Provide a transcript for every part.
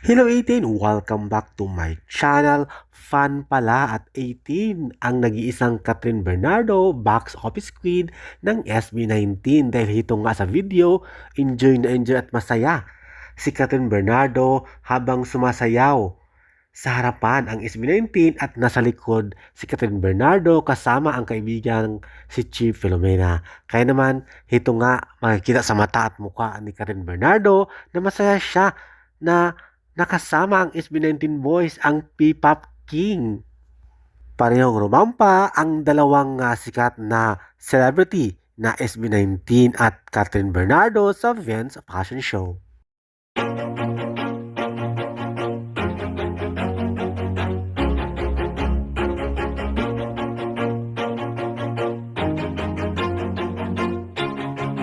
Hello 18! Welcome back to my channel. Fan pala at 18 ang nag-iisang Catherine Bernardo box office queen ng SB19 dahil ito nga sa video, enjoy na enjoy at masaya si Catherine Bernardo habang sumasayaw sa harapan ang SB19 at nasa likod si Catherine Bernardo kasama ang kaibigang si Chief Filomena. Kaya naman, ito nga makikita sa mata at mukha ni Catherine Bernardo na masaya siya na nakasama ang SB19 boys, ang P-Pop King. Parehong rumampa ang dalawang ah, sikat na celebrity na SB19 at Catherine Bernardo sa Vince Fashion Show.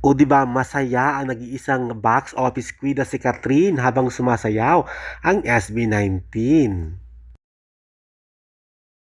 O di ba masaya ang nag-iisang box office queen na si Catherine habang sumasayaw ang SB19.